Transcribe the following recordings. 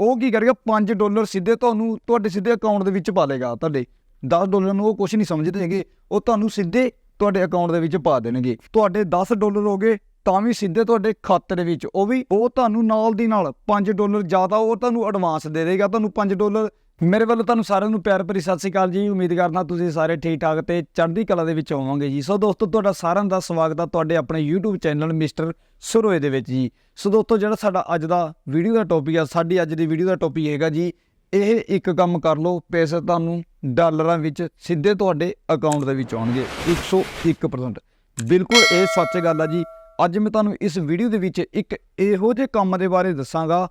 ਉਹ ਕੀ ਕਰੇਗਾ 5 ਡਾਲਰ ਸਿੱਧੇ ਤੁਹਾਨੂੰ, ਤੁਹਾਡੇ ਸਿੱਧੇ ਅਕਾਊਂਟ ਦੇ ਵਿੱਚ ਪਾ ਲੇਗਾ ਤੁਹਾਡੇ। 10 ਡਾਲਰ ਨੂੰ ਉਹ ਕੁਝ ਨਹੀਂ ਸਮਝਦੇ ਹੈਗੇ, ਉਹ ਤੁਹਾਨੂੰ ਸਿੱਧੇ ਤੁਹਾਡੇ ਅਕਾਊਂਟ ਦੇ ਵਿੱਚ ਪਾ ਦੇਣਗੇ। ਤੁਹਾਡੇ 10 ਡਾਲਰ ਹੋ ਗਏ, ਤਾਂ ਵੀ ਸਿੱਧੇ ਤੁਹਾਡੇ ਖਾਤੇ ਦੇ ਵਿੱਚ। ਉਹ ਵੀ, ਉਹ ਤੁਹਾਨੂੰ ਨਾਲ ਦੀ ਨਾਲ 5 ਡਾਲਰ ਜ਼ਿਆਦਾ, ਉਹ ਤੁਹਾਨੂੰ ਐਡਵਾਂਸ ਦੇ ਦੇਗਾ, ਤੁਹਾਨੂੰ 5 ਡਾਲਰ ਮੇਰੇ ਵੱਲੋਂ ਤੁਹਾਨੂੰ ਸਾਰਿਆਂ ਨੂੰ ਪਿਆਰ ਭਰੀ ਸਤਿ ਸ਼੍ਰੀ ਅਕਾਲ ਜੀ। ਉਮੀਦ ਕਰਦਾ ਤੁਸੀਂ ਸਾਰੇ ਠੀਕ ਠਾਕ ਤੇ ਚੜ੍ਹਦੀ ਕਲਾ ਦੇ ਵਿੱਚ ਹੋਵੋਗੇ ਜੀ। ਸੋ ਦੋਸਤੋ, ਤੁਹਾਡਾ ਸਾਰਿਆਂ ਦਾ ਸਵਾਗਤ ਆ ਤੁਹਾਡੇ ਆਪਣੇ YouTube ਚੈਨਲ ਮਿਸਟਰ ਸੁਰੋਏ ਦੇ ਵਿੱਚ ਜੀ। ਸੋ ਦੋਸਤੋ, ਜਿਹੜਾ ਸਾਡਾ ਅੱਜ ਦਾ ਵੀਡੀਓ ਦਾ ਟੌਪਿਕ ਆ, ਸਾਡੀ ਅੱਜ ਦੀ ਵੀਡੀਓ ਦਾ ਟੌਪਿਕ ਹੈਗਾ ਜੀ, ਇਹ ਇੱਕ ਕੰਮ ਕਰ ਲਓ, ਪੈਸੇ ਤੁਹਾਨੂੰ ਡਾਲਰਾਂ ਵਿੱਚ ਸਿੱਧੇ ਤੁਹਾਡੇ ਅਕਾਊਂਟ ਦੇ ਵਿੱਚ ਆਉਣਗੇ 101% ਬਿਲਕੁਲ ਇਹ ਸੱਚ ਗੱਲ ਆ ਜੀ। ਅੱਜ ਮੈਂ ਤੁਹਾਨੂੰ ਇਸ ਵੀਡੀਓ ਦੇ ਵਿੱਚ ਇੱਕ ਇਹੋ ਜਿਹੇ ਕੰਮ ਦੇ ਬਾਰੇ ਦੱਸਾਂਗਾ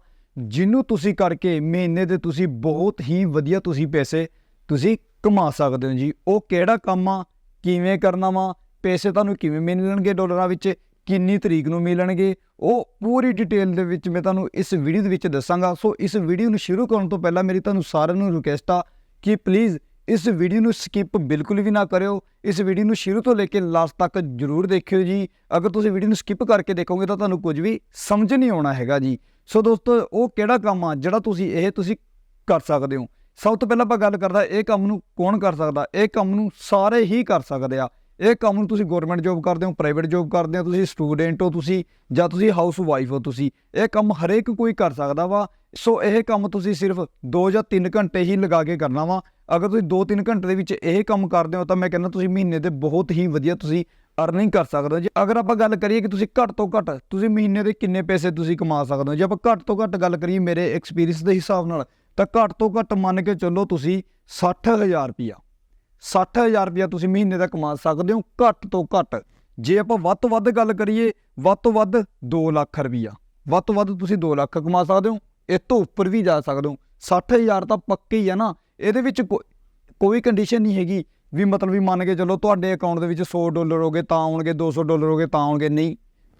ਜਿਹਨੂੰ ਤੁਸੀਂ ਕਰਕੇ ਮਹੀਨੇ ਦੇ ਤੁਸੀਂ ਬਹੁਤ ਹੀ ਵਧੀਆ ਤੁਸੀਂ ਪੈਸੇ ਤੁਸੀਂ ਕਮਾ ਸਕਦੇ ਹੋ ਜੀ। ਉਹ ਕਿਹੜਾ ਕੰਮ ਆ? ਕਿਵੇਂ ਕਰਨਾ ਵਾ? ਪੈਸੇ ਤੁਹਾਨੂੰ ਕਿਵੇਂ ਮਿਲਣਗੇ ਡਾਲਰਾਂ ਵਿੱਚ? ਕਿੰਨੀ ਤਰੀਕ ਨੂੰ ਮਿਲਣਗੇ? ਉਹ ਪੂਰੀ ਡਿਟੇਲ ਦੇ ਵਿੱਚ ਮੈਂ ਤੁਹਾਨੂੰ ਇਸ ਵੀਡੀਓ ਦੇ ਵਿੱਚ ਦੱਸਾਂਗਾ। ਸੋ ਇਸ ਵੀਡੀਓ ਨੂੰ ਸ਼ੁਰੂ ਕਰਨ ਤੋਂ ਪਹਿਲਾਂ ਮੇਰੀ ਤੁਹਾਨੂੰ ਸਾਰਿਆਂ ਨੂੰ ਰਿਕੁਐਸਟ ਆ ਕਿ ਪਲੀਜ਼ ਇਸ ਵੀਡੀਓ ਨੂੰ ਸਕਿਪ ਬਿਲਕੁਲ ਵੀ ਨਾ ਕਰਿਓ। ਇਸ ਵੀਡੀਓ ਨੂੰ ਸ਼ੁਰੂ ਤੋਂ ਲੈ ਕੇ ਲਾਸਟ ਤੱਕ ਜਰੂਰ ਦੇਖਿਓ ਜੀ। ਅਗਰ ਤੁਸੀਂ ਵੀਡੀਓ ਨੂੰ ਸਕਿਪ ਕਰਕੇ ਦੇਖੋਗੇ ਤਾਂ ਤੁਹਾਨੂੰ ਕੁਝ ਵੀ ਸਮਝ ਨਹੀਂ ਆਉਣਾ ਹੈਗਾ ਜੀ। ਸੋ ਦੋਸਤੋ, ਉਹ ਕਿਹੜਾ ਕੰਮ ਆ ਜਿਹੜਾ ਤੁਸੀਂ ਇਹ ਤੁਸੀਂ ਕਰ ਸਕਦੇ ਹੋ? ਸਭ ਤੋਂ ਪਹਿਲਾਂ ਆਪਾਂ ਗੱਲ ਕਰਦਾ, ਇਹ ਕੰਮ ਨੂੰ ਕੌਣ ਕਰ ਸਕਦਾ? ਇਹ ਕੰਮ ਨੂੰ ਸਾਰੇ ਹੀ ਕਰ ਸਕਦੇ ਆ। ਇਹ ਕੰਮ ਨੂੰ ਤੁਸੀਂ ਗਵਰਨਮੈਂਟ ਜੋਬ ਕਰਦੇ ਹੋ ਪ੍ਰਾਈਵੇਟ ਜੋਬ ਕਰਦੇ ਹੋ, ਤੁਸੀਂ ਸਟੂਡੈਂਟ ਹੋ ਤੁਸੀਂ ਜਾਂ ਤੁਸੀਂ ਹਾਊਸ ਵਾਈਫ ਹੋ ਤੁਸੀਂ। ਇਹ ਕੰਮ ਹਰੇਕ ਕੋਈ ਕਰ ਸਕਦਾ ਵਾ। ਸੋ ਇਹ ਕੰਮ ਤੁਸੀਂ ਸਿਰਫ 2 ਜਾਂ 3 ਘੰਟੇ ਹੀ ਲਗਾ ਕੇ ਕਰਨਾ ਵਾ। ਅਗਰ ਤੁਸੀਂ 2-3 ਘੰਟੇ ਦੇ ਵਿੱਚ ਇਹ ਕੰਮ ਕਰਦੇ ਹੋ ਤਾਂ ਮੈਂ ਕਹਿੰਦਾ ਤੁਸੀਂ ਮਹੀਨੇ ਦੇ ਬਹੁਤ ਹੀ ਵਧੀਆ ਤੁਸੀਂ ਅਰਨਿੰਗ ਕਰ ਸਕਦੇ ਹੋ। ਜੇ ਅਗਰ ਆਪਾਂ ਗੱਲ ਕਰੀਏ ਕਿ ਤੁਸੀਂ ਘੱਟ ਤੋਂ ਘੱਟ ਤੁਸੀਂ ਮਹੀਨੇ ਦੇ ਕਿੰਨੇ ਪੈਸੇ ਤੁਸੀਂ ਕਮਾ ਸਕਦੇ ਹੋ? ਜੇ ਆਪਾਂ ਘੱਟ ਤੋਂ ਘੱਟ ਗੱਲ ਕਰੀਏ ਮੇਰੇ ਐਕਸਪੀਰੀਅੰਸ ਦੇ ਹਿਸਾਬ ਨਾਲ ਤਾਂ ਘੱਟ ਤੋਂ ਘੱਟ ਮੰਨ ਕੇ ਚੱਲੋ ਤੁਸੀਂ 60000 ਰੁਪਿਆ 60000 ਰੁਪਿਆ ਤੁਸੀਂ ਮਹੀਨੇ ਦਾ ਕਮਾ ਸਕਦੇ ਹੋ ਘੱਟ ਤੋਂ ਘੱਟ। ਜੇ ਆਪਾਂ ਵੱਧ ਤੋਂ ਵੱਧ ਗੱਲ ਕਰੀਏ, ਵੱਧ ਤੋਂ ਵੱਧ 2 ਲੱਖ ਰੁਪਿਆ ਵੱਧ ਤੋਂ ਵੱਧ ਤੁਸੀਂ 2 ਲੱਖ ਕਮਾ ਸਕਦੇ ਹੋ, ਇਸ ਤੋਂ ਉੱਪਰ ਵੀ ਜਾ ਸਕਦੇ ਹੋ। 60000 ਤਾਂ ਪੱਕੇ ਹੀ ਆ ਨਾ। ਇਹਦੇ ਵਿੱਚ ਕੋ- ਕੋਈ ਕੰਡੀਸ਼ਨ ਨਹੀਂ ਹੈਗੀ ਵੀ ਮਤਲਬ ਵੀ ਮੰਨ ਕੇ ਚੱਲੋ ਤੁਹਾਡੇ ਅਕਾਊਂਟ ਦੇ ਵਿੱਚ 100 ਡਾਲਰ ਹੋਗੇ ਤਾਂ ਆਉਣਗੇ 200 ਡਾਲਰ ਹੋਗੇ ਤਾਂ ਆਉਣਗੇ। ਨਹੀਂ,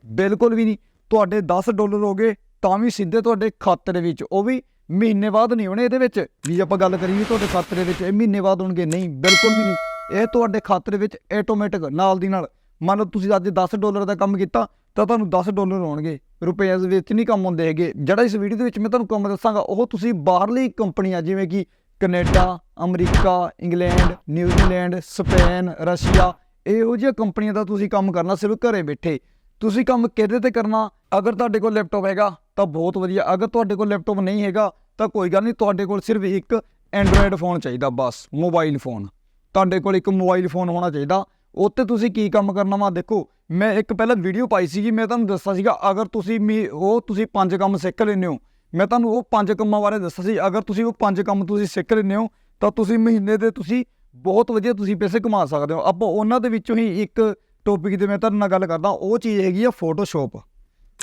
ਬਿਲਕੁਲ ਵੀ ਨਹੀਂ। ਤੁਹਾਡੇ 10 ਡਾਲਰ ਹੋਗੇ ਤਾਂ ਵੀ ਸਿੱਧੇ ਤੁਹਾਡੇ ਖਾਤੇ ਦੇ ਵਿੱਚ। ਉਹ ਵੀ ਮਹੀਨੇ ਬਾਅਦ ਨਹੀਂ ਹੋਣੇ ਇਹਦੇ ਵਿੱਚ। ਵੀ ਆਪਾਂ ਗੱਲ ਕਰੀਏ ਤੁਹਾਡੇ ਖਾਤੇ ਦੇ ਵਿੱਚ, ਇਹ ਮਹੀਨੇ ਬਾਅਦ ਹੋਣਗੇ। ਨਹੀਂ, ਬਿਲਕੁਲ ਵੀ ਨਹੀਂ। ਇਹ ਤੁਹਾਡੇ ਖਾਤੇ ਦੇ ਵਿੱਚ ਆਟੋਮੈਟਿਕ ਨਾਲ ਦੀ ਨਾਲ। ਮੰਨ ਲਓ ਤੁਸੀਂ ਅੱਜ 10 ਡਾਲਰ ਦਾ ਕੰਮ ਕੀਤਾ, ਤਾਂ ਤੁਹਾਨੂੰ 10 ਡਾਲਰ ਆਉਣਗੇ। ਰੁਪਏ ਦੇ ਵਿੱਚ ਨਹੀਂ ਕੰਮ ਹੁੰਦੇ ਹੈਗੇ। ਜਿਹੜਾ ਇਸ ਵੀਡੀਓ ਦੇ ਵਿੱਚ ਮੈਂ ਤੁਹਾਨੂੰ ਕੰਮ ਦੱਸਾਂਗਾ, ਉਹ ਤੁਸੀਂ ਬਾਹਰਲੀ ਕੰਪਨੀਆਂ ਜਿਵੇਂ ਕਿ Canada, America, England New Zealand Spain, Russia, ਇਹੋ ਜਿਹੀਆਂ ਕੰਪਨੀਆਂ ਦਾ ਤੁਸੀਂ ਕੰਮ ਕਰਨਾ ਸਿਰਫ ਘਰੇ ਬੈਠੇ। ਤੁਸੀਂ ਕੰਮ ਕਿਹਦੇ ਤੇ ਕਰਨਾ? ਅਗਰ ਤੁਹਾਡੇ ਕੋਲ ਲੈਪਟਾਪ ਹੈਗਾ, ਤਾਂ ਬਹੁਤ ਵਧੀਆ। ਅਗਰ ਤੁਹਾਡੇ ਕੋਲ ਲੈਪਟਾਪ ਨਹੀਂ ਹੈਗਾ, ਤਾਂ ਕੋਈ ਗੱਲ ਨਹੀਂ, ਤੁਹਾਡੇ ਕੋਲ ਸਿਰਫ ਇੱਕ ਐਂਡਰੋਇਡ ਫੋਨ ਚਾਹੀਦਾ, ਬਸ ਮੋਬਾਈਲ ਫੋਨ ਤੁਹਾਡੇ ਕੋਲ ਇੱਕ ਮੋਬਾਈਲ ਫੋਨ ਹੋਣਾ ਚਾਹੀਦਾ। ਉੱਤੇ ਤੁਸੀਂ ਕੀ ਕੰਮ ਕਰਨਾ ਵਾ? ਦੇਖੋ, ਮੈਂ ਇੱਕ ਪਹਿਲਾਂ ਵੀਡੀਓ ਪਾਈ ਸੀਗੀ, ਮੈਂ ਤੁਹਾਨੂੰ ਦੱਸਿਆ ਸੀਗਾ, ਅਗਰ ਤੁਸੀਂ ਮੀ, ਉਹ ਤੁਸੀਂ ਪੰਜ ਕੰਮ ਸਿੱਖ ਲੈਂਦੇ ਹੋ ਮੈਂ ਤੁਹਾਨੂੰ ਉਹ ਪੰਜ ਕੰਮਾਂ ਬਾਰੇ ਦੱਸਿਆ ਸੀ। ਅਗਰ ਤੁਸੀਂ ਉਹ ਪੰਜ ਕੰਮ ਤੁਸੀਂ ਸਿੱਖ ਲੈਂਦੇ ਹੋ, ਤਾਂ ਤੁਸੀਂ ਮਹੀਨੇ ਦੇ ਤੁਸੀਂ ਬਹੁਤ ਵਧੀਆ ਤੁਸੀਂ ਪੈਸੇ ਕਮਾ ਸਕਦੇ ਹੋ। ਆਪਾਂ ਉਹਨਾਂ ਦੇ ਵਿੱਚੋਂ ਹੀ ਇੱਕ ਟੌਪਿਕ ਤੇ ਮੈਂ ਤੁਹਾਡੇ ਨਾਲ ਗੱਲ ਕਰਦਾ। ਉਹ ਚੀਜ਼ ਹੈਗੀ ਆ ਫੋਟੋਸ਼ਾਪ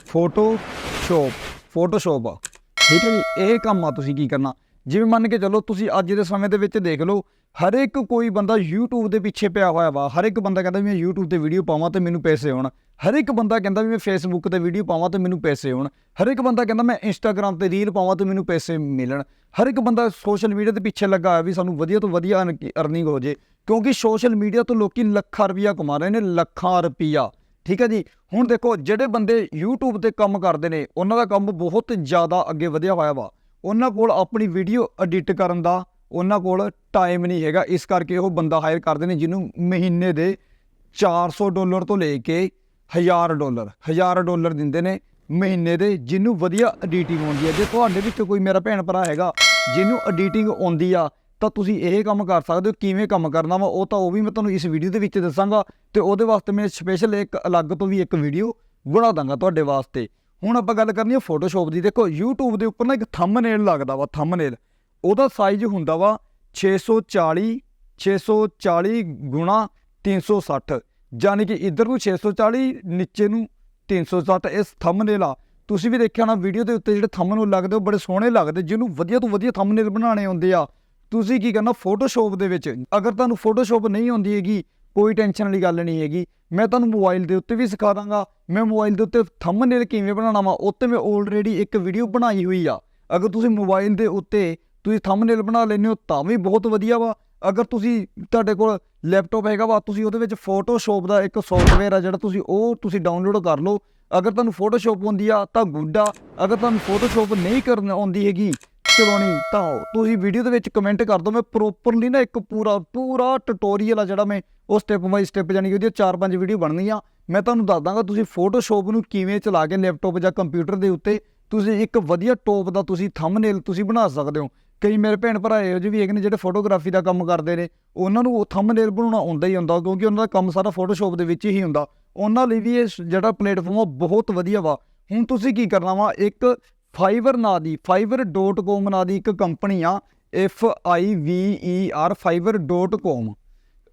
ਫੋਟੋਸ਼ਾਪ ਫੋਟੋਸ਼ਾਪ ਆ। ਠੀਕ ਹੈ ਜੀ? ਇਹ ਕੰਮ ਆ ਤੁਸੀਂ ਕੀ ਕਰਨਾ। ਜਿਵੇਂ ਮੰਨ ਕੇ ਚੱਲੋ, ਤੁਸੀਂ ਅੱਜ ਦੇ ਸਮੇਂ ਦੇ ਵਿੱਚ ਦੇਖ ਲਓ ਹਰ ਇੱਕ ਕੋਈ ਬੰਦਾ YouTube ਦੇ ਪਿੱਛੇ ਪਿਆ ਹੋਇਆ ਵਾ, ਹਰ ਇੱਕ ਬੰਦਾ ਕਹਿੰਦਾ ਵੀ ਮੈਂ YouTube ਤੇ ਵੀਡੀਓ ਪਾਵਾਂ ਤੇ ਮੈਨੂੰ ਪੈਸੇ ਆਉਣ ਹਰ ਇੱਕ ਬੰਦਾ ਕਹਿੰਦਾ ਵੀ ਮੈਂ Facebook ਤੇ ਵੀਡੀਓ ਪਾਵਾਂ ਤੇ ਮੈਨੂੰ ਪੈਸੇ ਆਉਣ ਹਰ ਇੱਕ ਬੰਦਾ ਕਹਿੰਦਾ ਮੈਂ Instagram ਤੇ ਰੀਲ ਪਾਵਾਂ ਤੇ ਮੈਨੂੰ ਪੈਸੇ ਮਿਲਣ। ਹਰ ਇੱਕ ਬੰਦਾ ਸੋਸ਼ਲ ਮੀਡੀਆ ਦੇ ਪਿੱਛੇ ਲੱਗਾ ਹੋਇਆ ਵੀ ਸਾਨੂੰ ਵਧੀਆ ਤੋਂ ਵਧੀਆ ਅਰਨਿੰਗ ਹੋ ਜੇ। ਕਿਉਂਕਿ ਸੋਸ਼ਲ ਮੀਡੀਆ ਤੋਂ ਲੋਕੀ ਲੱਖਾਂ ਰੁਪਈਆ ਕਮਾ ਰਹੇ ਨੇ, ਲੱਖਾਂ ਰੁਪਈਆ। ਠੀਕ ਹੈ ਜੀ? ਹੁਣ ਦੇਖੋ, ਜਿਹੜੇ ਬੰਦੇ YouTube ਤੇ ਕੰਮ ਕਰਦੇ ਨੇ, ਉਹਨਾਂ ਦਾ ਕੰਮ ਬਹੁਤ ਜ਼ਿਆਦਾ ਅੱਗੇ ਵਧਿਆ ਹੋਇਆ ਵਾ। ਉਹਨਾਂ ਕੋਲ ਆਪਣੀ ਵੀਡੀਓ ਐਡਿਟ ਕਰਨ ਦਾ ਉਹਨਾਂ ਕੋਲ ਟਾਈਮ ਨਹੀਂ ਹੈਗਾ। ਇਸ ਕਰਕੇ ਉਹ ਬੰਦਾ ਹਾਇਰ ਕਰਦੇ ਨੇ, ਜਿਹਨੂੰ ਮਹੀਨੇ ਦੇ 400 ਡਾਲਰ ਤੋਂ ਲੈ ਕੇ 1000 ਡਾਲਰ 1000 ਡਾਲਰ ਦਿੰਦੇ ਨੇ ਮਹੀਨੇ ਦੇ, ਜਿਹਨੂੰ ਵਧੀਆ ਐਡੀਟਿੰਗ ਆਉਂਦੀ ਹੈ। ਜੇ ਤੁਹਾਡੇ ਵਿੱਚ ਕੋਈ ਮੇਰਾ ਭੈਣ ਭਰਾ ਹੈਗਾ, ਜਿਹਨੂੰ ਐਡੀਟਿੰਗ ਆਉਂਦੀ ਆ, ਤਾਂ ਤੁਸੀਂ ਇਹ ਕੰਮ ਕਰ ਸਕਦੇ ਹੋ। ਕਿਵੇਂ ਕੰਮ ਕਰਨਾ ਵਾ, ਉਹ ਤਾਂ ਉਹ ਵੀ ਮੈਂ ਤੁਹਾਨੂੰ ਇਸ ਵੀਡੀਓ ਦੇ ਵਿੱਚ ਦੱਸਾਂਗਾ ਤੇ ਉਹਦੇ ਵਾਸਤੇ ਮੈਂ ਸਪੈਸ਼ਲ ਇੱਕ ਅਲੱਗ ਤੋਂ ਵੀ ਇੱਕ ਵੀਡੀਓ ਬਣਾ ਦਾਂਗਾ ਤੁਹਾਡੇ ਵਾਸਤੇ। ਹੁਣ ਆਪਾਂ ਗੱਲ ਕਰਨੀ ਹੈ ਫੋਟੋਸ਼ਾਪ ਦੀ। ਦੇਖੋ, YouTube ਦੇ ਉੱਪਰ ਨਾ ਇੱਕ ਥੰਬਨੇਲ ਲੱਗਦਾ ਵਾ ਥੰਬਨੇਲ ਉਹਦਾ ਸਾਈਜ਼ ਹੁੰਦਾ ਵਾ 640 640 ਗੁਣਾ 360 ਯਾਨੀ ਕਿ ਇੱਧਰ ਨੂੰ 640 ਨੀਚੇ ਨੂੰ 360 ਇਸ ਥੰਬਨੇਲ ਆ। ਤੁਸੀਂ ਵੀ ਦੇਖਿਆ ਹੋਣਾ ਵੀਡੀਓ ਦੇ ਉੱਤੇ ਜਿਹੜੇ ਥੰਬਨੇਲ ਲੱਗਦੇ ਉਹ ਬੜੇ ਸੋਹਣੇ ਲੱਗਦੇ, ਜਿਹਨੂੰ ਵਧੀਆ ਤੋਂ ਵਧੀਆ ਥੰਬਨੇਲ ਬਣਾਉਣੇ ਹੁੰਦੇ ਆ। ਤੁਸੀਂ ਕੀ ਕਰਨਾ ਫੋਟੋਸ਼ਾਪ ਦੇ ਵਿੱਚ, ਅਗਰ ਤੁਹਾਨੂੰ ਫੋਟੋਸ਼ਾਪ ਨਹੀਂ ਆਉਂਦੀ ਹੈਗੀ, ਕੋਈ ਟੈਨਸ਼ਨ ਵਾਲੀ ਗੱਲ ਨਹੀਂ ਹੈਗੀ, ਮੈਂ ਤੁਹਾਨੂੰ ਮੋਬਾਈਲ ਦੇ ਉੱਤੇ ਵੀ ਸਿਖਾ ਦਾਂਗਾ। ਮੈਂ ਮੋਬਾਈਲ ਦੇ ਉੱਤੇ ਥੰਬਨੇਲ ਕਿਵੇਂ ਬਣਾਉਣਾ ਵਾ, ਉੱਤੇ ਮੈਂ ਆਲਰੇਡੀ ਇੱਕ ਵੀਡੀਓ ਬਣਾਈ ਹੋਈ ਆ। ਅਗਰ ਤੁਸੀਂ ਮੋਬਾਈਲ ਦੇ ਉੱਤੇ ਤੁਸੀਂ ਥੰਬਨੇਲ ਬਣਾ ਲੈਂਦੇ ਹੋ ਤਾਂ ਵੀ ਬਹੁਤ ਵਧੀਆ ਵਾ। ਅਗਰ ਤੁਸੀਂ ਤੁਹਾਡੇ ਕੋਲ ਲੈਪਟਾਪ ਹੈਗਾ ਵਾ, ਤੁਸੀਂ ਉਹਦੇ ਵਿੱਚ ਫੋਟੋਸ਼ਾਪ ਦਾ ਇੱਕ ਸੌਫਟਵੇਅਰ ਆ ਜਿਹੜਾ ਤੁਸੀਂ ਉਹ ਤੁਸੀਂ ਡਾਊਨਲੋਡ ਕਰ ਲਓ। ਅਗਰ ਤੁਹਾਨੂੰ ਫੋਟੋਸ਼ਾਪ ਹੁੰਦੀ ਆ ਤਾਂ ਗੁੱਡ ਆ। ਅਗਰ ਤੁਹਾਨੂੰ ਫੋਟੋਸ਼ਾਪ ਨਹੀਂ ਕਰਨ ਆਉਂਦੀ ਹੈਗੀ ਚਲਾਉਣੀ ਤਾਂ ਤੁਸੀਂ ਵੀਡੀਓ ਦੇ ਵਿੱਚ ਕਮੈਂਟ ਕਰ ਦਿਓ, ਮੈਂ ਪ੍ਰੋਪਰਲੀ ਨਾ ਇੱਕ ਪੂਰਾ ਪੂਰਾ ਟਿਊਟੋਰੀਅਲ ਆ ਜਿਹੜਾ ਮੈਂ ਉਹ ਸਟੈਪ ਬਾਈ ਸਟੈਪ ਜਾਨੀ ਕਿ ਉਹਦੀਆਂ 4-5 ਵੀਡੀਓ ਬਣਨੀਆਂ। ਮੈਂ ਤੁਹਾਨੂੰ ਦੱਸ ਦਾਂਗਾ ਤੁਸੀਂ ਫੋਟੋਸ਼ਾਪ ਨੂੰ ਕਿਵੇਂ ਚਲਾ ਕੇ ਲੈਪਟਾਪ ਜਾਂ ਕੰਪਿਊਟਰ ਦੇ ਉੱਤੇ ਤੁਸੀਂ ਇੱਕ ਵਧੀਆ ਟੋਪ ਦਾ ਤੁਸੀਂ ਥੰਬਨੇਲ ਤੁਸੀਂ ਬਣਾ ਸਕਦੇ ਹੋ। ਕਈ ਮੇਰੇ ਭੈਣ ਭਰਾ ਇਹੋ ਜਿਹੇ ਵੀ ਹੈਗੇ ਨੇ ਜਿਹੜੇ ਫੋਟੋਗ੍ਰਾਫੀ ਦਾ ਕੰਮ ਕਰਦੇ ਨੇ, ਉਹਨਾਂ ਨੂੰ ਉਹ ਥੰਬਨੇਲ ਬਣਾਉਣਾ ਆਉਂਦਾ ਹੀ ਹੁੰਦਾ, ਕਿਉਂਕਿ ਉਹਨਾਂ ਦਾ ਕੰਮ ਸਾਰਾ ਫੋਟੋਸ਼ਾਪ ਦੇ ਵਿੱਚ ਹੀ ਹੁੰਦਾ। ਉਹਨਾਂ ਲਈ ਵੀ ਇਹ ਜਿਹੜਾ ਪਲੇਟਫਾਰਮ ਆ ਬਹੁਤ ਵਧੀਆ ਵਾ। ਹੁਣ ਤੁਸੀਂ ਕੀ ਕਰਨਾ ਵਾ, ਇੱਕ ਫਾਈਵਰ ਨਾਂ ਦੀ fiverr.com ਨਾਂ ਦੀ ਇੱਕ ਕੰਪਨੀ ਆ, F I V E R fiverr.com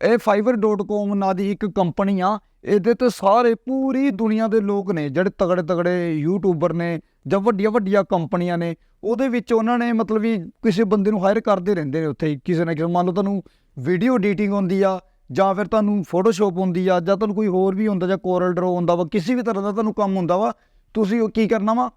ਇਹ fiverr.com ਨਾਂ ਦੀ ਇੱਕ ਕੰਪਨੀ ਆ ਇਹਦੇ ਤੇ ਸਾਰੇ ਪੂਰੀ ਦੁਨੀਆ ਦੇ ਲੋਕ ਨੇ, ਜਿਹੜੇ ਤਗੜੇ ਤਗੜੇ ਯੂਟਿਊਬਰ ਨੇ ਜਾਂ ਵੱਡੀਆਂ ਵੱਡੀਆਂ ਕੰਪਨੀਆਂ ਨੇ, ਉਹਦੇ ਵਿੱਚ ਉਹਨਾਂ ਨੇ ਮਤਲਬ ਵੀ ਕਿਸੇ ਬੰਦੇ ਨੂੰ ਹਾਇਰ ਕਰਦੇ ਰਹਿੰਦੇ ਨੇ ਉੱਥੇ ਕਿਸੇ ਨਾ ਕਿਸੇ, ਮੰਨ ਲਓ ਤੁਹਾਨੂੰ ਵੀਡੀਓ ਐਡੀਟਿੰਗ ਹੁੰਦੀ ਆ, ਜਾਂ ਫਿਰ ਤੁਹਾਨੂੰ ਫੋਟੋਸ਼ਾਪ ਹੁੰਦੀ ਆ, ਜਾਂ ਤੁਹਾਨੂੰ ਕੋਈ ਹੋਰ ਵੀ ਹੁੰਦਾ, ਜਾਂ ਕੋਰਲ ਡਰੋ ਹੁੰਦਾ ਵਾ, ਕਿਸੇ ਵੀ ਤਰ੍ਹਾਂ ਦਾ ਤੁਹਾਨੂੰ ਕੰਮ ਹੁੰਦਾ ਵਾ, ਤੁਸੀਂ ਉਹ ਕੀ ਕਰਨਾ ਵਾ?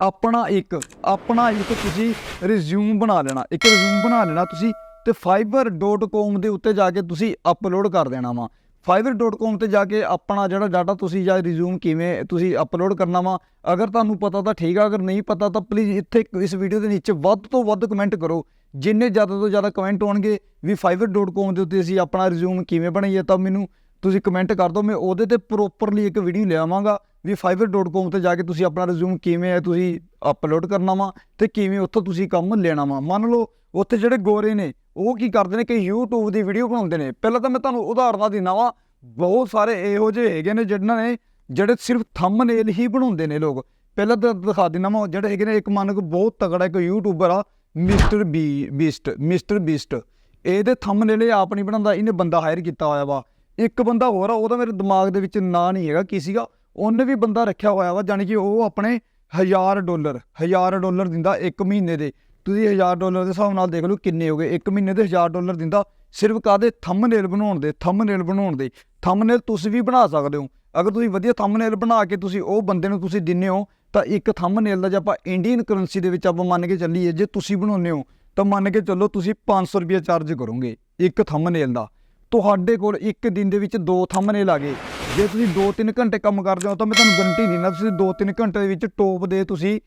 ਆਪਣਾ ਇੱਕ ਆਪਣਾ ਇੱਕ ਤੁਸੀਂ ਰਿਜ਼ਿਊਮ ਬਣਾ ਲੈਣਾ, ਇੱਕ ਰਿਜ਼ਿਊਮ ਬਣਾ ਲੈਣਾ ਤੁਸੀਂ ਤੇ fiverr.com ਦੇ ਉੱਤੇ ਜਾ ਕੇ ਤੁਸੀਂ ਅਪਲੋਡ ਕਰ ਦੇਣਾ ਵਾ। fiverr.com ਤੇ ਜਾ ਕੇ ਆਪਣਾ ਜਿਹੜਾ ਡਾਟਾ ਤੁਸੀਂ ਜਾਂ ਰਿਜ਼ਿਊਮ ਕਿਵੇਂ ਤੁਸੀਂ ਅਪਲੋਡ ਕਰਨਾ ਵਾ, ਅਗਰ ਤੁਹਾਨੂੰ ਪਤਾ ਤਾਂ ਠੀਕ ਆ, ਅਗਰ ਨਹੀਂ ਪਤਾ ਤਾਂ ਪਲੀਜ਼ ਇੱਥੇ ਇਸ ਵੀਡੀਓ ਦੇ ਨੀਚੇ ਵੱਧ ਤੋਂ ਵੱਧ ਕਮੈਂਟ ਕਰੋ। ਜਿੰਨੇ ਜ਼ਿਆਦਾ ਤੋਂ ਜ਼ਿਆਦਾ ਕਮੈਂਟ ਹੋਣਗੇ, ਵੀ fiverr.com ਦੇ ਉੱਤੇ ਅਸੀਂ ਆਪਣਾ ਰਿਜ਼ਿਊਮ ਕਿਵੇਂ ਬਣਾਈਏ, ਤਾਂ ਮੈਨੂੰ ਤੁਸੀਂ ਕਮੈਂਟ ਕਰ ਦਿਓ। ਮੈਂ ਉਹਦੇ ਤੇ ਪ੍ਰੋਪਰਲੀ ਇੱਕ ਵੀਡੀਓ ਲਿਆਵਾਂਗਾ ਵੀ fiverr.com ਤੇ ਜਾ ਕੇ ਤੁਸੀਂ ਆਪਣਾ ਰਿਜ਼ਿਊਮ ਕਿਵੇਂ ਹੈ ਤੁਸੀਂ ਅਪਲੋਡ ਕਰਨਾ ਵਾ ਤੇ ਕਿਵੇਂ ਉੱਥੋਂ ਤੁਸੀਂ ਕੰਮ ਲੈਣਾ ਵਾ। ਮੰਨ ਲਓ ਉੱਥੇ ਜਿਹੜੇ ਗੋਰੇ ਨੇ, ਉਹ ਕੀ ਕਰਦੇ ਨੇ ਕਿ YouTube ਦੀ ਵੀਡੀਓ ਬਣਾਉਂਦੇ ਨੇ। ਪਹਿਲਾਂ ਤਾਂ ਮੈਂ ਤੁਹਾਨੂੰ ਉਦਾਹਰਨਾਂ ਦਿੰਦਾ ਵਾਂ, ਬਹੁਤ ਸਾਰੇ ਇਹੋ ਜਿਹੇ ਹੈਗੇ ਨੇ ਜਿਹਨਾਂ ਨੇ, ਜਿਹੜੇ ਸਿਰਫ ਥੰਬਨੇਲ ਹੀ ਬਣਾਉਂਦੇ ਨੇ ਲੋਕ। ਪਹਿਲਾਂ ਤਾਂ ਦਿਖਾ ਦਿੰਦਾ ਮੈਂ ਜਿਹੜੇ ਹੈਗੇ ਨੇ, ਇੱਕ ਮੰਨ ਕੋ ਬਹੁਤ ਤਗੜਾ ਇੱਕ ਯੂਟਿਊਬਰ ਆ mister B Beast mister Beast ਇਹਦੇ ਥੰਬਨੇਲ ਇਹ ਆਪ ਨਹੀਂ ਬਣਾਉਂਦਾ, ਇਹਨੇ ਬੰਦਾ ਹਾਇਰ ਕੀਤਾ ਹੋਇਆ ਵਾ। ਇੱਕ ਬੰਦਾ ਹੋਰ ਆ ਉਹਦਾ ਮੇਰੇ ਦਿਮਾਗ ਦੇ ਵਿੱਚ ਨਾਂ ਨਹੀਂ ਹੈਗਾ ਕੀ ਸੀਗਾ। ਉਹਨੇ ਵੀ ਬੰਦਾ ਰੱਖਿਆ ਹੋਇਆ ਵਾ, ਜਾਣੀ ਕਿ ਉਹ ਆਪਣੇ 1000 ਡਾਲਰ 1000 ਡਾਲਰ ਦਿੰਦਾ ਇੱਕ ਮਹੀਨੇ ਦੇ। ਤੁਸੀਂ 1000 ਡਾਲਰ ਦੇ ਹਿਸਾਬ ਨਾਲ ਦੇਖ ਲਓ ਕਿੰਨੇ ਹੋ ਗਏ। ਇੱਕ ਮਹੀਨੇ ਦੇ 1000 ਡਾਲਰ ਦਿੰਦਾ। ਸਿਰਫ ਕਾਦੇ ਥੰਬਨੇਲ ਬਣਾਉਣ ਦੇ ਥੰਬਨੇਲ ਬਣਾਉਣ ਦੇ। ਥੰਬਨੇਲ ਤੁਸੀਂ ਵੀ ਬਣਾ ਸਕਦੇ ਹੋ। ਅਗਰ ਤੁਸੀਂ ਵਧੀਆ ਥੰਬਨੇਲ ਬਣਾ ਕੇ ਤੁਸੀਂ ਉਹ ਬੰਦੇ ਨੂੰ ਤੁਸੀਂ ਦਿੰਨੇ ਹੋ, ਤਾਂ ਇੱਕ ਥੰਬਨੇਲ ਦਾ ਜੇ ਆਪਾਂ ਇੰਡੀਅਨ ਕਰੰਸੀ ਦੇ ਵਿੱਚ ਆਪਾਂ ਮੰਨ ਕੇ ਚੱਲੀਏ, ਜੇ ਤੁਸੀਂ ਬਣਾਉਂਦੇ ਹੋ, ਤਾਂ ਮੰਨ ਕੇ ਚੱਲੋ ਤੁਸੀਂ 500 ਰੁਪਏ ਚਾਰਜ ਕਰੋਗੇ ਇੱਕ ਥੰਬਨੇਲ ਦਾ। ਤੁਹਾਡੇ ਕੋਲ ਇੱਕ ਦਿਨ ਦੇ ਵਿੱਚ ਦੋ ਥੰਬਨੇਲ ਆ ਗਏ। ਜੇ ਤੁਸੀਂ 2-3 ਘੰਟੇ ਕੰਮ ਕਰਦੇ ਹੋ, ਤਾਂ ਮੈਂ ਤੁਹਾਨੂੰ ਗਰੰਟੀ ਦਿੰਦਾ, ਤੁਸੀਂ 2-3 ਘੰਟੇ ਦੇ ਵਿੱਚ ਟੋਪ ਦੇ ਤੁਸੀਂ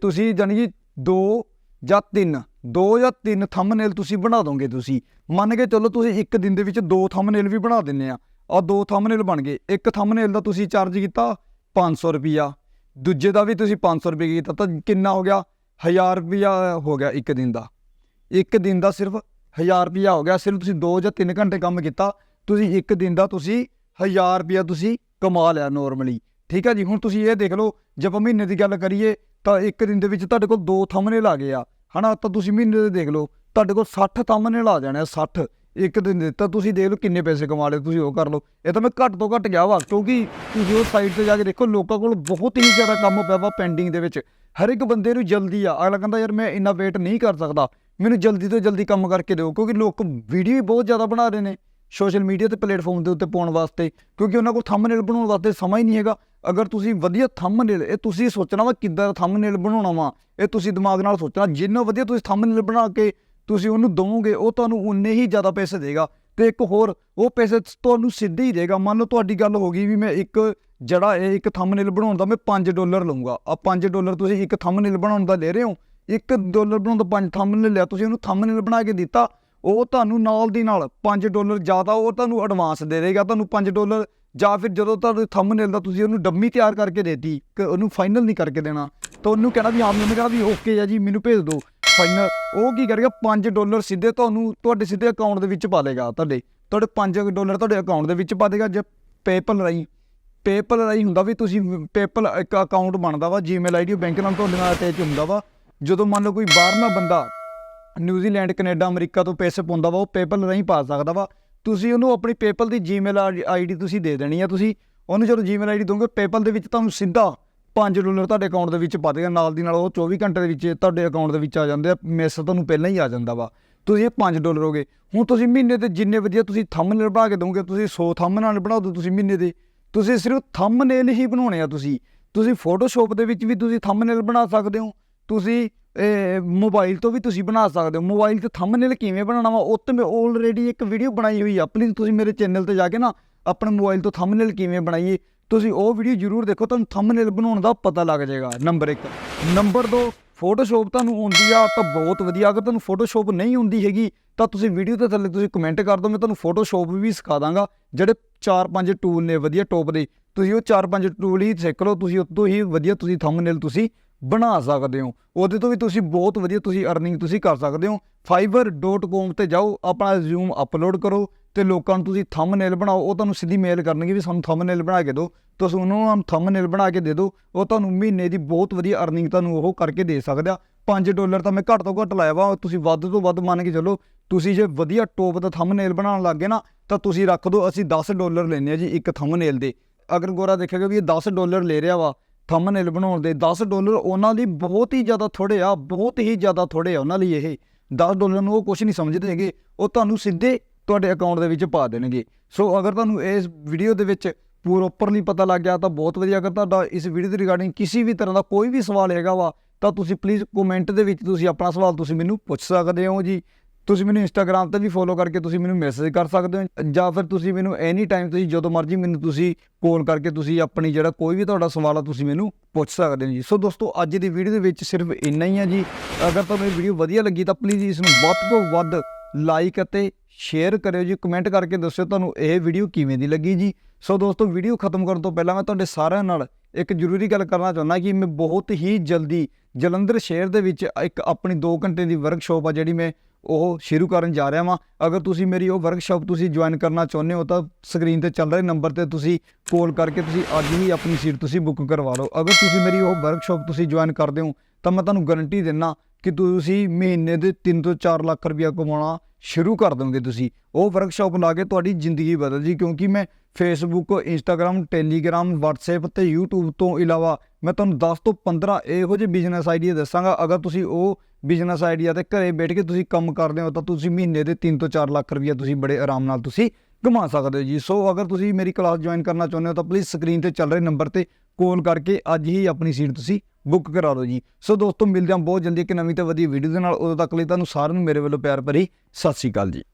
ਤੁਸੀਂ ਜਾਨੀ ਕਿ ਦੋ ਜਾਂ 3 2 ਜਾਂ ਤਿੰਨ ਥੰਬਨੇਲ ਤੁਸੀਂ ਬਣਾ ਦੋਗੇ ਤੁਸੀਂ। ਮੰਨ ਕੇ ਚੱਲੋ ਤੁਸੀਂ ਇੱਕ ਦਿਨ ਦੇ ਵਿੱਚ ਦੋ ਥੰਬਨੇਲ ਵੀ ਬਣਾ ਦਿੰਨੇ ਆ। ਆ ਦੋ ਥੰਬਨੇਲ ਬਣ ਗਏ। ਇੱਕ ਥੰਬਨੇਲ ਦਾ ਤੁਸੀਂ ਚਾਰਜ ਕੀਤਾ 500 ਰੁਪਿਆ ਦੂਜੇ ਦਾ ਵੀ ਤੁਸੀਂ 500 ਰੁਪਏ ਕੀਤਾ ਤਾਂ ਕਿੰਨਾ ਹੋ ਗਿਆ? 1000 ਰੁਪਿਆ ਹੋ ਗਿਆ ਇੱਕ ਦਿਨ ਦਾ। ਇੱਕ ਦਿਨ ਦਾ ਸਿਰਫ 1000 ਰੁਪਿਆ ਹੋ ਗਿਆ। ਸਿਰਫ ਤੁਸੀਂ 2 ਜਾਂ 3 ਘੰਟੇ ਕੰਮ ਕੀਤਾ। ਤੁਸੀਂ ਇੱਕ ਦਿਨ ਦਾ ਤੁਸੀਂ 1000 ਰੁਪਿਆ ਤੁਸੀਂ ਕਮਾ ਲਿਆ ਨਾਰਮਲੀ ਠੀਕ ਹੈ ਜੀ? ਹੁਣ ਤੁਸੀਂ ਇਹ ਦੇਖ ਲਓ, ਜੇ ਆਪਾਂ ਮਹੀਨੇ ਦੀ ਗੱਲ ਕਰੀਏ ਤਾਂ ਇੱਕ ਦਿਨ ਦੇ ਵਿੱਚ ਤੁਹਾਡੇ ਕੋਲ ਦੋ ਥੰਬਨੇਲ ਆ ਗਏ ਆ। ਹਨਾ, ਤਾਂ ਤੁਸੀਂ ਮਹੀਨੇ ਦੇ ਦੇਖ ਲਓ, ਤੁਹਾਡੇ ਕੋਲ 60 ਥੰਬਨੇਲ ਆ ਜਾਣੇ ਆ 60 ਇੱਕ ਦਿਨ ਦੇ, ਤਾਂ ਤੁਸੀਂ ਦੇਖ ਲਓ ਕਿੰਨੇ ਪੈਸੇ ਕਮਾ ਲਏ ਤੁਸੀਂ, ਉਹ ਕਰ ਲਓ। ਇਹ ਤਾਂ ਮੈਂ ਘੱਟ ਤੋਂ ਘੱਟ ਗਿਆ ਵਾ, ਕਿਉਂਕਿ ਤੁਸੀਂ ਉਹ ਸਾਈਟ ਤੇ ਜਾ ਕੇ ਦੇਖੋ, ਲੋਕਾਂ ਕੋਲ ਬਹੁਤ ਹੀ ਜ਼ਿਆਦਾ ਕੰਮ ਪਿਆ ਵਾ ਪੈਂਡਿੰਗ ਦੇ ਵਿੱਚ। ਹਰ ਇੱਕ ਬੰਦੇ ਨੂੰ ਜਲਦੀ ਆ, ਅਗਲਾ ਕਹਿੰਦਾ, ਯਾਰ, ਮੈਂ ਇੰਨਾ ਵੇਟ ਨਹੀਂ ਕਰ ਸਕਦਾ। ਮੈਨੂੰ ਜਲਦੀ ਤੋਂ ਜਲਦੀ ਕੰਮ ਕਰਕੇ ਦਿਓ, ਕਿਉਂਕਿ ਲੋਕ ਵੀਡੀਓ ਵੀ ਬਹੁਤ ਜ਼ਿਆਦਾ ਬਣਾ ਰਹੇ ਨੇ। ਸੋਸ਼ਲ ਮੀਡੀਆ ਤੇ ਪਲੇਟਫਾਰਮ ਦੇ ਉੱਤੇ ਪਾਉਣ ਵਾਸਤੇ, ਕਿਉਂਕਿ ਉਹਨਾਂ ਕੋਲ ਥੰਬਨੇਲ ਬਣਾਉਣ ਵਾਸਤੇ ਸਮਾਂ ਹੀ ਨਹੀਂ ਹੈਗਾ। ਅਗਰ ਤੁਸੀਂ ਵਧੀਆ ਥੰਬਨੇਲ ਇਹ ਤੁਸੀਂ ਸੋਚਣਾ ਵਾ ਕਿੱਦਾਂ ਦਾ ਥੰਬਨੇਲ ਬਣਾਉਣਾ ਵਾ, ਇਹ ਤੁਸੀਂ ਦਿਮਾਗ ਨਾਲ ਸੋਚਣਾ, ਜਿੰਨਾ ਵਧੀਆ ਤੁਸੀਂ ਥੰਬਨੇਲ ਬਣਾ ਕੇ ਤੁਸੀਂ ਉਹਨੂੰ ਦਵੋਗੇ, ਉਹ ਤੁਹਾਨੂੰ ਉਨੇ ਹੀ ਜ਼ਿਆਦਾ ਪੈਸੇ ਦੇਗਾ। ਤੇ ਇੱਕ ਹੋਰ, ਉਹ ਪੈਸੇ ਤੁਹਾਨੂੰ ਸਿੱਧੇ ਹੀ ਦੇਗਾ। ਮੰਨ ਲਓ ਤੁਹਾਡੀ ਗੱਲ ਹੋ ਗਈ ਵੀ ਮੈਂ ਇੱਕ ਜਿਹੜਾ ਇਹ ਇੱਕ ਥੰਬਨੇਲ ਬਣਾਉਣ ਦਾ ਮੈਂ 5 ਡਾਲਰ ਲਵਾਂਗਾ ਆ 5 ਡਾਲਰ ਤੁਸੀਂ ਇੱਕ ਥੰਬਨੇਲ ਬਣਾਉਣ ਦਾ ਲੈ ਰਹੇ ਹੋ। ਇੱਕ ਡਾਲਰ ਬਣਾਉਣ ਦਾ 5 ਥੰਬਨੇਲ ਲਿਆ, ਤੁਸੀਂ ਉਹਨੂੰ ਥੰਬਨੇਲ ਬਣਾ ਕੇ ਦਿੱਤਾ, ਉਹ ਤੁਹਾਨੂੰ ਨਾਲ ਦੀ ਨਾਲ 5 ਡਾਲਰ ਜ਼ਿਆਦਾ ਉਹ ਤੁਹਾਨੂੰ ਐਡਵਾਂਸ ਦੇ ਦੇਗਾ, ਤੁਹਾਨੂੰ 5 ਡਾਲਰ ਜਾਂ ਫਿਰ ਜਦੋਂ ਤੁਹਾਨੂੰ ਥੰਬਨੇਲ ਦਾ ਤੁਸੀਂ ਉਹਨੂੰ ਡੰਮੀ ਤਿਆਰ ਕਰਕੇ ਦੇਤੀ ਕਿ ਉਹਨੂੰ ਫਾਈਨਲ ਨਹੀਂ ਕਰਕੇ ਦੇਣਾ, ਤਾਂ ਉਹਨੂੰ ਕਹਿਣਾ ਵੀ ਹਾਂ ਮੈਨੂੰ ਕਹਿਣਾ ਵੀ ਓਕੇ ਆ ਜੀ, ਮੈਨੂੰ ਭੇਜ ਦਿਓ ਫਾਈਨਲ ਉਹ ਕੀ ਕਰੇਗਾ 5 ਡਾਲਰ ਸਿੱਧੇ ਤੁਹਾਨੂੰ, ਤੁਹਾਡੇ ਸਿੱਧੇ ਅਕਾਊਂਟ ਦੇ ਵਿੱਚ ਪਾ ਦੇਗਾ ਤੁਹਾਡੇ ਤੁਹਾਡੇ 5 ਡਾਲਰ ਤੁਹਾਡੇ ਅਕਾਊਂਟ ਦੇ ਵਿੱਚ ਪਾ ਦੇਗਾ। ਜੇ ਪੇਪਲ ਰਾਹੀਂ ਪੇਪਲ ਰਾਹੀਂ ਹੁੰਦਾ ਵੀ ਤੁਸੀਂ ਪੇਪਲ ਇੱਕ ਅਕਾਊਂਟ ਬਣਦਾ ਵਾ ਜੀਮੇਲ ਆਈਡੀ ਬੈਂਕ ਨਾਲ ਤੁਹਾਡੇ ਨਾਲ ਅਟੈਚ ਹੁੰਦਾ ਵਾ। ਜਦੋਂ ਮੰਨ ਲਓ ਕੋਈ ਬਾਹਰਲਾ ਬੰਦਾ ਨਿਊਜ਼ੀਲੈਂਡ ਕੈਨੇਡਾ ਅਮਰੀਕਾ ਤੋਂ ਪੈਸੇ ਪਾਉਂਦਾ ਵਾ, ਉਹ ਪੇਪਲ ਰਾਹੀਂ ਪਾ ਸਕਦਾ ਵਾ। ਤੁਸੀਂ ਉਹਨੂੰ ਆਪਣੀ ਪੇਪਲ ਦੀ ਜੀਮੇਲ ਆਈਡੀ ਤੁਸੀਂ ਦੇ ਦੇਣੀ ਆ, ਤੁਸੀਂ ਉਹਨੂੰ ਜਦੋਂ ਜੀਮੇਲ ਆਈਡੀ ਦੋਗੇ, ਪੇਪਲ ਦੇ ਵਿੱਚ ਤੁਹਾਨੂੰ ਸਿੱਧਾ 5 ਡਾਲਰ ਤੁਹਾਡੇ ਅਕਾਊਂਟ ਦੇ ਵਿੱਚ ਪਾ ਦੇਗਾ ਨਾਲ ਦੀ ਨਾਲ ਉਹ 24 ਘੰਟੇ ਦੇ ਵਿੱਚ ਤੁਹਾਡੇ ਅਕਾਊਂਟ ਦੇ ਵਿੱਚ ਆ ਜਾਂਦੇ ਆ, ਮੈਸੇਜ ਤੁਹਾਨੂੰ ਪਹਿਲਾਂ ਹੀ ਆ ਜਾਂਦਾ ਵਾ। ਤੁਸੀਂ ਇਹ 5 ਡਾਲਰ ਹੋਗੇ ਹੁਣ ਤੁਸੀਂ ਮਹੀਨੇ ਤੇ ਜਿੰਨੇ ਵਧੀਆ ਤੁਸੀਂ ਥੰਬਨੇਲ ਬਣਾ ਕੇ ਦੋਗੇ, ਤੁਸੀਂ 100 ਥੰਬਨੇਲ ਬਣਾ ਦਿਓ ਤੁਸੀਂ ਮਹੀਨੇ ਦੇ। ਤੁਸੀਂ ਸਿਰਫ ਥੰਬਨੇਲ ਹੀ ਬਣਾਉਣੇ ਆ ਤੁਸੀਂ। ਤੁਸੀਂ ਫੋਟੋਸ਼ਾਪ ਦੇ ਵਿੱਚ ਵੀ ਤੁਸੀਂ ਥੰਬਨੇਲ ਬਣਾ ਸਕਦੇ ਹੋ। ਤੁਸੀਂ ਮੋਬਾਈਲ ਤੋਂ ਵੀ ਤੁਸੀਂ ਬਣਾ ਸਕਦੇ ਹੋ। ਮੋਬਾਈਲ ਤੇ ਥੰਬਨੇਲ ਕਿਵੇਂ ਬਣਾਉਣਾ ਵਾ, ਉਹ ਤੇ ਮੈਂ ਆਲਰੇਡੀ ਇੱਕ ਵੀਡੀਓ ਬਣਾਈ ਹੋਈ ਆ। ਪਲੀਜ਼ ਤੁਸੀਂ ਮੇਰੇ ਚੈਨਲ ਤੇ ਜਾ ਕੇ ਨਾ ਆਪਣੇ ਮੋਬਾਈਲ ਤੋਂ ਥੰਬਨੇਲ ਕਿਵੇਂ ਬਣਾਈਏ, ਤੁਸੀਂ ਉਹ ਵੀਡੀਓ ਜ਼ਰੂਰ ਦੇਖੋ, ਤੁਹਾਨੂੰ ਥੰਬਨੇਲ ਬਣਾਉਣ ਦਾ ਪਤਾ ਲੱਗ ਜਾਏਗਾ। ਨੰਬਰ 1 ਨੰਬਰ 2 ਫੋਟੋਸ਼ਾਪ ਤੁਹਾਨੂੰ ਆਉਂਦੀ ਆ ਤਾਂ ਬਹੁਤ ਵਧੀਆ। ਅਗਰ ਤੁਹਾਨੂੰ ਫੋਟੋਸ਼ਾਪ ਨਹੀਂ ਆਉਂਦੀ ਹੈਗੀ, ਤਾਂ ਤੁਸੀਂ ਵੀਡੀਓ ਦੇ ਥੱਲੇ ਤੁਸੀਂ ਕਮੈਂਟ ਕਰ ਦਿਓ, ਮੈਂ ਤੁਹਾਨੂੰ ਫੋਟੋਸ਼ਾਪ ਵੀ ਸਿਖਾ ਦਾਂਗਾ। ਜਿਹੜੇ 4-5 ਟੂਲ ਨੇ ਵਧੀਆ ਟੌਪ ਦੇ, ਤੁਸੀਂ ਉਹ 4-5 ਟੂਲ ਹੀ ਸਿੱਖ ਲਓ, ਤੁਸੀਂ ਉਸ ਤੋਂ ਹੀ ਵਧੀਆ ਤੁਸੀਂ ਥੰਬਨੇਲ ਤੁਸੀਂ ਬਣਾ ਸਕਦੇ ਹੋ। ਉਹਦੇ ਤੋਂ ਵੀ ਤੁਸੀਂ ਬਹੁਤ ਵਧੀਆ ਤੁਸੀਂ ਅਰਨਿੰਗ ਤੁਸੀਂ ਕਰ ਸਕਦੇ ਹੋ। fiverr.com ਤੇ ਜਾਓ, ਆਪਣਾ ਰਿਜ਼ਿਊਮ ਅਪਲੋਡ ਕਰੋ ਤੇ ਲੋਕਾਂ ਨੂੰ ਤੁਸੀਂ ਥੰਬਨੇਲ ਬਣਾਓ। ਉਹ ਤੁਹਾਨੂੰ ਸਿੱਧੀ ਮੇਲ ਕਰਨਗੇ ਵੀ ਸਾਨੂੰ ਥੰਬਨੇਲ ਬਣਾ ਕੇ ਦਿਓ। ਤੁਸੀਂ ਉਹਨਾਂ ਨੂੰ ਥੰਬਨੇਲ ਬਣਾ ਕੇ ਦੇ ਦਿਓ। ਉਹ ਤੁਹਾਨੂੰ ਮਹੀਨੇ ਦੀ ਬਹੁਤ ਵਧੀਆ ਅਰਨਿੰਗ ਤੁਹਾਨੂੰ ਉਹ ਕਰਕੇ ਦੇ ਸਕਦਾ। ਆ 5 ਡਾਲਰ ਤਾਂ ਮੈਂ ਘੱਟ ਤੋਂ ਘੱਟ ਲਾਇਆ ਵਾ। ਤੁਸੀਂ ਵੱਧ ਤੋਂ ਵੱਧ ਮੰਨ ਕੇ ਚੱਲੋ, ਤੁਸੀਂ ਜੇ ਵਧੀਆ ਟੋਪ ਦਾ ਥੰਬਨੇਲ ਬਣਾਉਣ ਲੱਗੇ ਨਾ, ਤਾਂ ਤੁਸੀਂ ਰੱਖ ਦਿਓ। ਅਸੀਂ 10 ਡਾਲਰ ਲੈਨੇ ਆ ਜੀ ਇੱਕ ਥੰਬਨੇਲ ਦੇ। ਅਗਰ ਗੋਰਾ ਦੇਖੇਗਾ ਵੀ ਇਹ 10 ਡਾਲਰ ਲੈ ਰਿਹਾ ਵਾ ਥੰਬਨੇਲ ਬਣਾਉਣ ਦੇ 10 ਡਾਲਰ ਉਹਨਾਂ ਲਈ ਬਹੁਤ ਹੀ ਜ਼ਿਆਦਾ ਥੋੜੇ ਆ, ਬਹੁਤ ਹੀ ਜ਼ਿਆਦਾ ਥੋੜੇ ਆ ਉਹਨਾਂ ਲਈ ਇਹ। 10 ਡਾਲਰ ਨੂੰ ਉਹ ਕੁਝ ਨਹੀਂ ਸਮਝਦੇ ਹੈਗੇ, ਉਹ ਤੁਹਾਨੂੰ ਸਿੱਧੇ ਤੁਹਾਡੇ ਅਕਾਊਂਟ ਦੇ ਵਿੱਚ ਪਾ ਦੇਣਗੇ। ਸੋ ਅਗਰ ਤੁਹਾਨੂੰ ਇਸ ਵੀਡੀਓ ਦੇ ਵਿੱਚ ਪ੍ਰੋਪਰਲੀ ਪਤਾ ਲੱਗ ਗਿਆ ਤਾਂ ਬਹੁਤ ਵਧੀਆ, ਅਗਰ ਤੁਹਾਡਾ ਇਸ ਵੀਡੀਓ ਦੇ ਰਿਗਾਰਡਿੰਗ ਕਿਸੇ ਵੀ ਤਰ੍ਹਾਂ ਦਾ ਕੋਈ ਵੀ ਸਵਾਲ ਹੈਗਾ ਵਾ, ਤਾਂ ਤੁਸੀਂ ਪਲੀਜ਼ ਕਮੈਂਟ ਦੇ ਵਿੱਚ ਤੁਸੀਂ ਆਪਣਾ ਸਵਾਲ ਤੁਸੀਂ ਮੈਨੂੰ ਪੁੱਛ ਸਕਦੇ ਹੋ ਜੀ। ਤੁਸੀਂ ਮੈਨੂੰ ਇੰਸਟਾਗ੍ਰam ਤੇ ਵੀ ਫੋਲੋ ਕਰਕੇ ਤੁਸੀਂ ਮੈਨੂੰ ਮੈਸੇਜ ਕਰ ਸਕਦੇ ਹੋ, ਜਾਂ ਫਿਰ ਤੁਸੀਂ ਮੈਨੂੰ ਐਨੀ ਟਾਈਮ ਤੁਸੀਂ ਜਦੋਂ ਮਰਜ਼ੀ ਮੈਨੂੰ ਤੁਸੀਂ ਕਾਲ ਕਰਕੇ ਤੁਸੀਂ ਆਪਣੀ ਜਿਹੜਾ ਕੋਈ ਵੀ ਤੁਹਾਡਾ ਸਵਾਲ ਆ ਤੁਸੀਂ ਮੈਨੂੰ ਪੁੱਛ ਸਕਦੇ ਹੋ ਜੀ। ਸੋ ਦੋਸਤੋ, ਅੱਜ ਦੀ ਵੀਡੀਓ ਦੇ ਵਿੱਚ ਸਿਰਫ ਇੰਨਾ ਹੀ ਆ ਜੀ। ਅਗਰ ਤੁਹਾਨੂੰ ਇਹ ਵੀਡੀਓ ਵਧੀਆ ਲੱਗੀ ਤਾਂ ਪਲੀਜ਼ ਇਸ ਨੂੰ ਵੱਧ ਤੋਂ ਵੱਧ ਲਾਈਕ ਅਤੇ ਸ਼ੇਅਰ ਕਰਿਓ ਜੀ। ਕਮੈਂਟ ਕਰਕੇ ਦੱਸਿਓ ਤੁਹਾਨੂੰ ਇਹ ਵੀਡੀਓ ਕਿਵੇਂ ਦੀ ਲੱਗੀ ਜੀ। ਸੋ ਦੋਸਤੋ ਵੀਡੀਓ ਖਤਮ ਕਰਨ ਤੋਂ ਪਹਿਲਾਂ ਮੈਂ ਤੁਹਾਡੇ ਸਾਰਿਆਂ ਨਾਲ ਇੱਕ ਜ਼ਰੂਰੀ ਗੱਲ ਕਰਨਾ ਚਾਹੁੰਦਾ ਕਿ ਮੈਂ ਬਹੁਤ ਹੀ ਜਲਦੀ ਜਲੰਧਰ ਸ਼ਹਿਰ ਦੇ ਵਿੱਚ ਇੱਕ ਆਪਣੀ 2 ਘੰਟੇ ਦੀ ਵਰਕਸ਼ਾਪ ਆ ਜਿਹੜੀ ਮੈਂ ਉਹ ਸ਼ੁਰੂ ਕਰਨ ਜਾ ਰਿਹਾ ਵਾਂ। ਅਗਰ ਤੁਸੀਂ ਮੇਰੀ ਉਹ ਵਰਕਸ਼ਾਪ ਤੁਸੀਂ ਜੁਆਇਨ ਕਰਨਾ ਚਾਹੁੰਦੇ ਹੋ ਤਾਂ ਸਕਰੀਨ ਤੇ ਚੱਲ ਰਹੇ ਨੰਬਰ ਤੇ ਤੁਸੀਂ ਕਾਲ ਕਰਕੇ ਤੁਸੀਂ ਅੱਜ ਹੀ ਆਪਣੀ ਸੀਟ ਤੁਸੀਂ ਬੁੱਕ ਕਰਵਾ ਲਓ। ਅਗਰ ਤੁਸੀਂ ਮੇਰੀ ਉਹ ਵਰਕਸ਼ਾਪ ਤੁਸੀਂ ਜੁਆਇਨ ਕਰਦੇ ਹੋ ਤਾਂ ਮੈਂ ਤੁਹਾਨੂੰ ਗਾਰੰਟੀ ਦਿੰਨਾ ਕਿ ਤੁਸੀਂ ਮਹੀਨੇ ਦੇ 3 ਤੋਂ 4 ਲੱਖ ਰੁਪਇਆ ਕਮਾਉਣਾ ਸ਼ੁਰੂ ਕਰ ਦੋਗੇ ਤੁਸੀਂ। ਉਹ ਵਰਕਸ਼ਾਪ ਲਾ ਕੇ ਤੁਹਾਡੀ ਜ਼ਿੰਦਗੀ ਬਦਲ ਜੀ, ਕਿਉਂਕਿ ਮੈਂ ਫੇਸਬੁੱਕ ਇੰਸਟਾਗ੍ਰam ਟੈਲੀਗ੍ਰam WhatsApp ਤੇ YouTube ਤੋਂ ਇਲਾਵਾ ਮੈਂ ਤੁਹਾਨੂੰ 10 ਤੋਂ 15 ਇਹੋ ਜਿਹੇ ਬਿਜ਼ਨਸ ਆਈਡੀਆ ਦੱਸਾਂਗਾ। ਅਗਰ ਤੁਸੀਂ ਉਹ ਬਿਜ਼ਨਸ ਆਈਡੀਆ ਤੇ ਘਰੇ ਬੈਠ ਕੇ ਤੁਸੀਂ ਕੰਮ ਕਰਦੇ ਹੋ ਤਾਂ ਤੁਸੀਂ ਮਹੀਨੇ ਦੇ 3 ਤੋਂ 4 ਲੱਖ ਰੁਪਇਆ ਤੁਸੀਂ ਬੜੇ ਆਰਾਮ ਨਾਲ ਤੁਸੀਂ ਕਮਾ ਸਕਦੇ ਹੋ ਜੀ। ਸੋ ਅਗਰ ਤੁਸੀਂ ਮੇਰੀ ਕਲਾਸ ਜੁਆਇਨ ਕਰਨਾ ਚਾਹੁੰਦੇ ਹੋ ਤਾਂ ਪਲੀਜ਼ ਸਕਰੀਨ ਤੇ ਚੱਲ ਰਹੇ ਨੰਬਰ ਤੇ ਕਾਲ ਕਰਕੇ ਅੱਜ ਹੀ ਆਪਣੀ ਸੀਟ ਤੁਸੀਂ ਬੁੱਕ ਕਰਾ ਲਓ ਜੀ। ਸੋ ਦੋਸਤੋ ਮਿਲਦੇ ਹਾਂ ਬਹੁਤ ਜਲਦੀ ਇੱਕ ਨਵੀਂ ਤੇ ਵਧੀਆ ਵੀਡੀਓ ਦੇ ਨਾਲ। ਉਦੋਂ ਤੱਕ ਲਈ ਤੁਹਾਨੂੰ ਸਾਰਿਆਂ ਨੂੰ ਮੇਰੇ ਵੱਲੋਂ ਪਿਆਰ ਭਰੀ ਸਤਿ ਸ਼੍ਰੀ ਅਕਾਲ ਜੀ।